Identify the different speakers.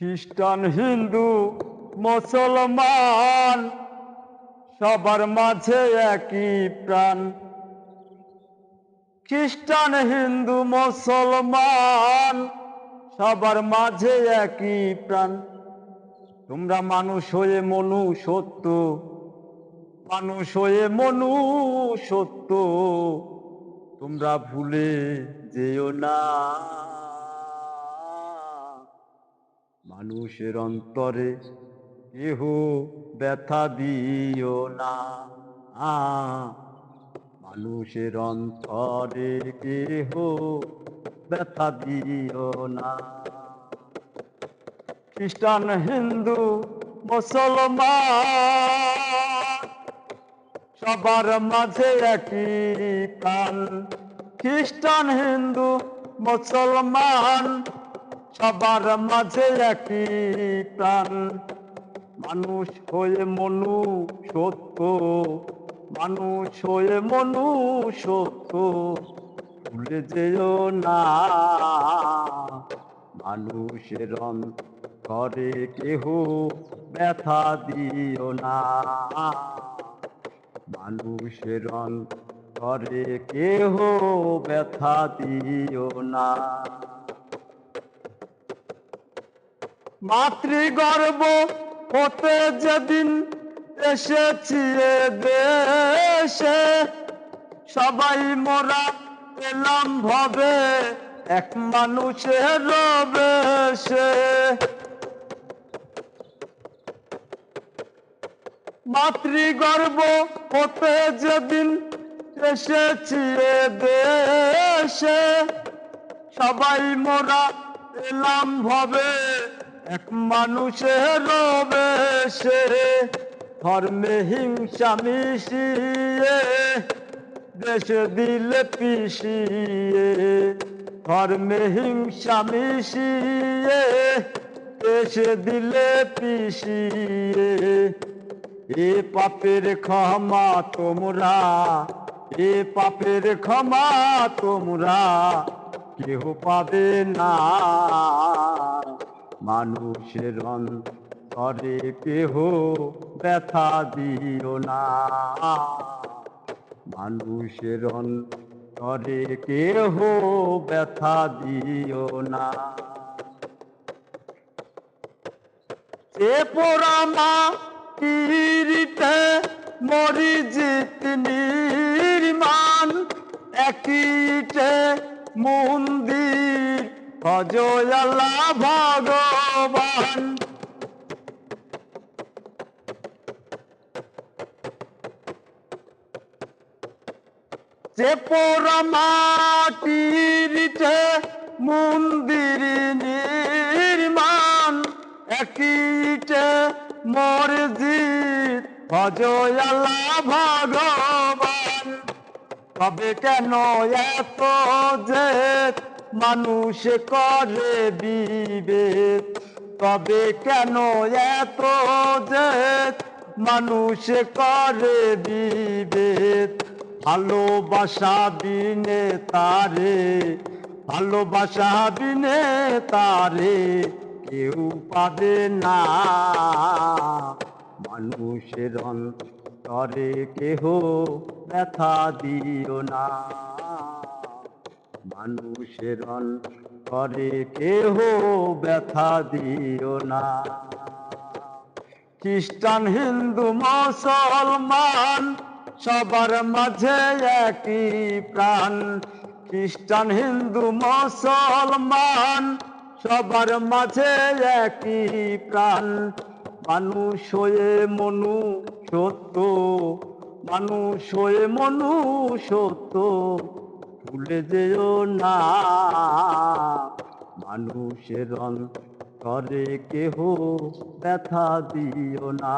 Speaker 1: খ্রিস্টান, হিন্দু, মুসলমান, সবার মাঝে একই প্রাণ। খ্রিস্টান, হিন্দু, মুসলমান, সবার মাঝে একই প্রাণ। তোমরা মানুষ হয়ে মনু সত্য, মানুষ হয়ে মনু সত্য। তোমরা ভুলে যেও না। মানুষের অন্তরে কেহ ব্যথা দিও না। আ, মানুষের অন্তরে কেহ ব্যথা দিও না। খ্রিস্টান হিন্দু মুসলমান সবার মাঝে একই প্রাণ। খ্রিস্টান হিন্দু মুসলমান সবার মাঝে একই প্রাণ। মানুষ হয়ে মনু সত্য, মানুষ হয়ে মনু সত্য। ভুলে যেও না, মানুষের করে কেহ ব্যথা দিও না। মানুষের করে কেহ ব্যথা দিও না। মাতৃগর্ভ হতে যেদিন এসেছি দেশে, সবাই মোরা এলাম ভবে, এক মানুষের বেশে মাতৃগর্ভ হতে যেদিন এসেছি দেশে, সবাই মোরা এলাম ভবে। এক মানুষের বেশে ধর্মে হিংসা মিশিয়ে, দেশে দিলে পিসিয়ে ধর্মে হিংসা মিশিয়ে, দেশে দিলে পিছিয়ে এ পাপের ক্ষমা তোমরা, এ পাপের ক্ষমা তোমরা, কেহ পাবে না। মানুষের অন্তরে কেহ ব্যথা দিও না। মানুষের অন্তরে কেহ ব্যথা দিও না। এ পোড়ামা তীরিতে মরিজিত নির্মাণ একইটে মন্দির অজয় আল্লাহ ভগবান। যে পোড়ামাটিরিতে মন্দির নির্মাণ একইটে মসজিদ অজয় আল্লাহ ভগবান। তবে কেন এত যে মানুষ করে বিবেক, তবে কেন এত যে মানুষ করে বিবেক? ভালোবাসা বিনে তারে, ভালোবাসা বিনে তারে কেউ পাবে না। মানুষের অন্তরে কেহ ব্যথা দিও না। মানুষের অন্তরে কেহ ব্যথা দিও না। খ্রিস্টান, হিন্দু, মুসলমান, সবার মাঝে একই প্রাণ। খ্রিস্টান, হিন্দু, মুসলমান, সবার মাঝে একই প্রাণ। মানুষ হয়ে মনু সত্য, মানুষ হয়ে মনু সত্য। ভুলে যেও না। মানুষের করে কেহ ব্যথা দিও না।